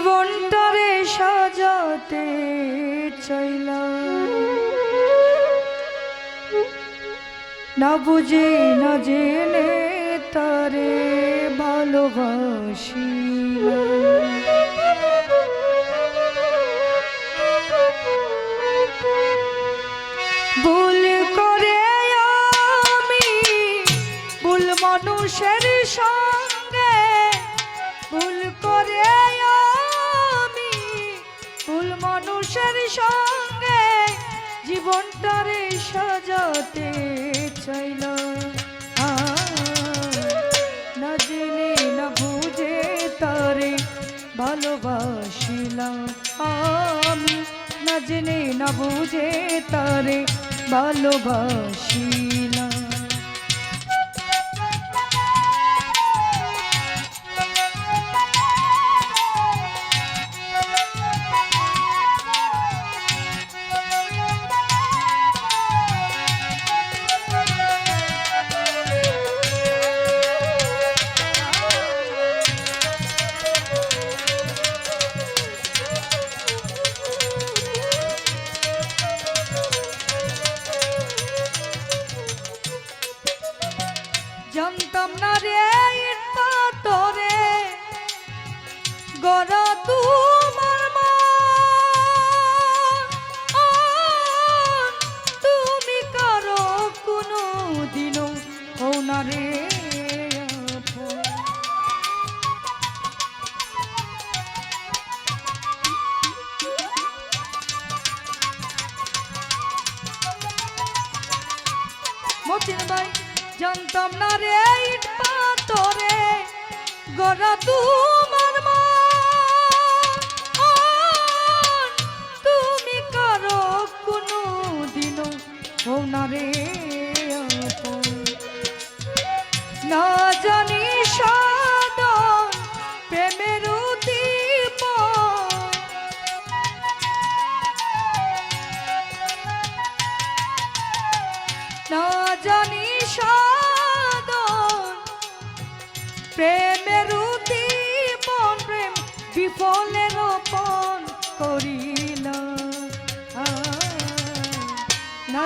জীবনটারে সাজাতে চাইলাম। না বুঝে না জেনে তারে ভালোবাসিলাম। সঙ্গে জীবনটারে সাজাতে চাইল। না জেনে, না বুঝে তারে ভালোবাসিলাম। আমি না জেনে, না বুঝে তারে ভালোবাসিলাম জানতাম না রে তোরে। গড়া তোমার। তুমি কারও কোনো দিনও মতিন ভাই। জানতাম না রে ইট পাথরে। গড়া তোমার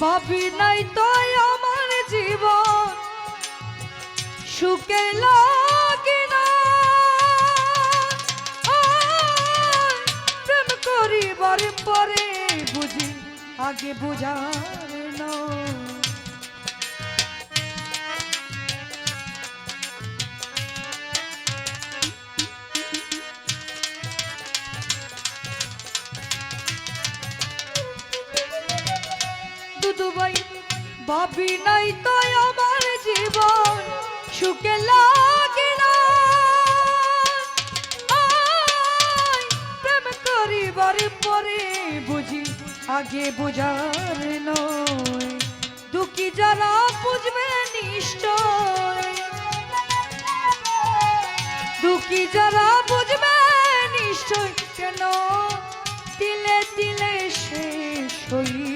ভাবি নাই তো আমার জীবন সুখে লাগে না প্রেম করিবার পরে বুঝি আগে বুঝার না দুদুবাই ভাবি নাই তো আমার জীবন, সুখে লাগে না। প্রেম করিবার পরে বুঝি আগে বুঝার নয়। দুঃখী যারা বুঝবে নিশ্চয়। দুঃখী যারা বুঝবে নিশ্চয়, কেন তিলে তিলে শেষ হইল।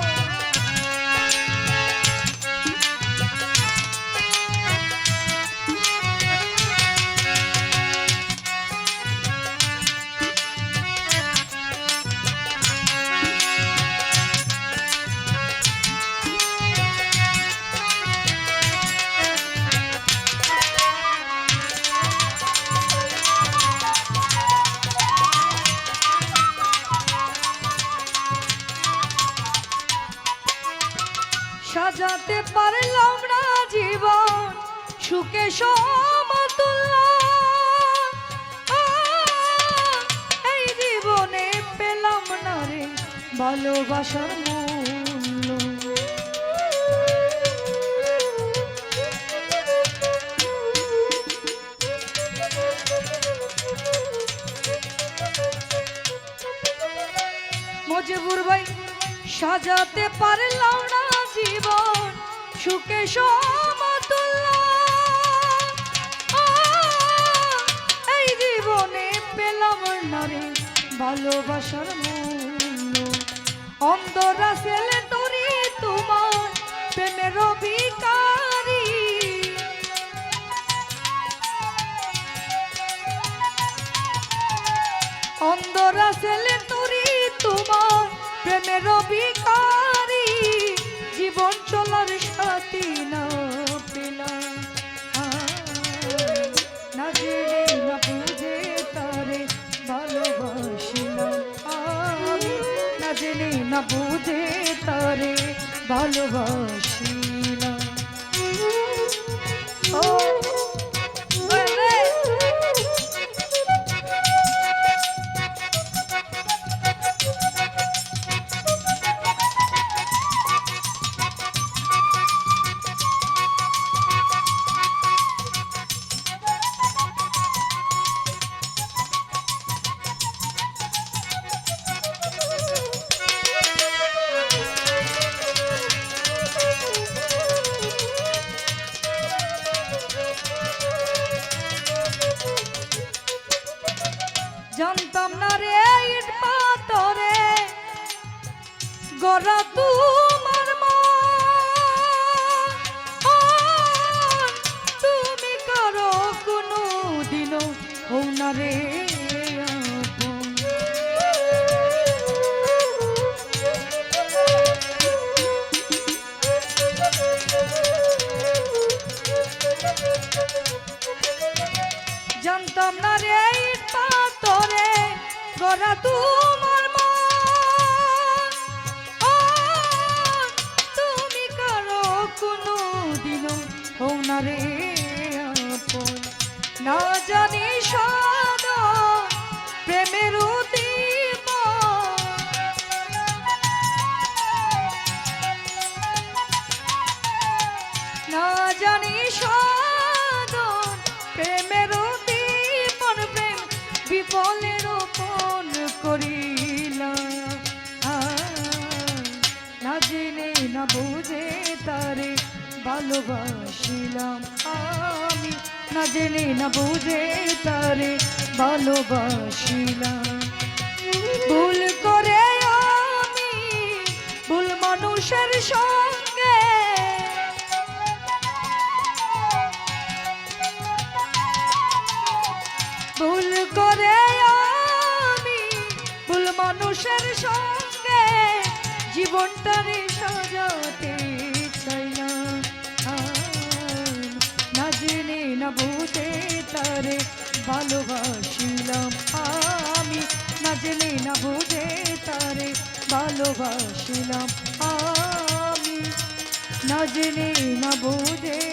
এই জীবনে পেলাম না রে ভালোবাসার সাজাতে পারলাম না জীবন সুখে সমতুল্য পেলাম না রে ভালোবাসার মূল্য। অন্ধরা ছেলে তরি তোমার প্রেমের অভিকারী। অন্ধরা ছেলে তরি তোমার প্রেমের অভিকারী। বুঝে তরে ভালোবাসিলাম ও জানতাম না রে ইট পাতরে গড়া তোমার সাধন প্রেমের দীপন প্রেম বিপলের কোন করিলাম না জেনে, না বুঝে তারে ভালোবাসিলাম আমি। না জেনে, না বুঝে তারে ভালোবাসিলাম। ভুল করে আমি, ভুল মানুষের সঙ্গে মানুষের সঙ্গে জীবনটারে সাজাতে চাই না জেনে, না বুঝে তারে ভালোবাসিলাম আমি। না জেনে, না বুঝে তারে ভালোবাসিলাম আমি। না জেনে, না বুঝে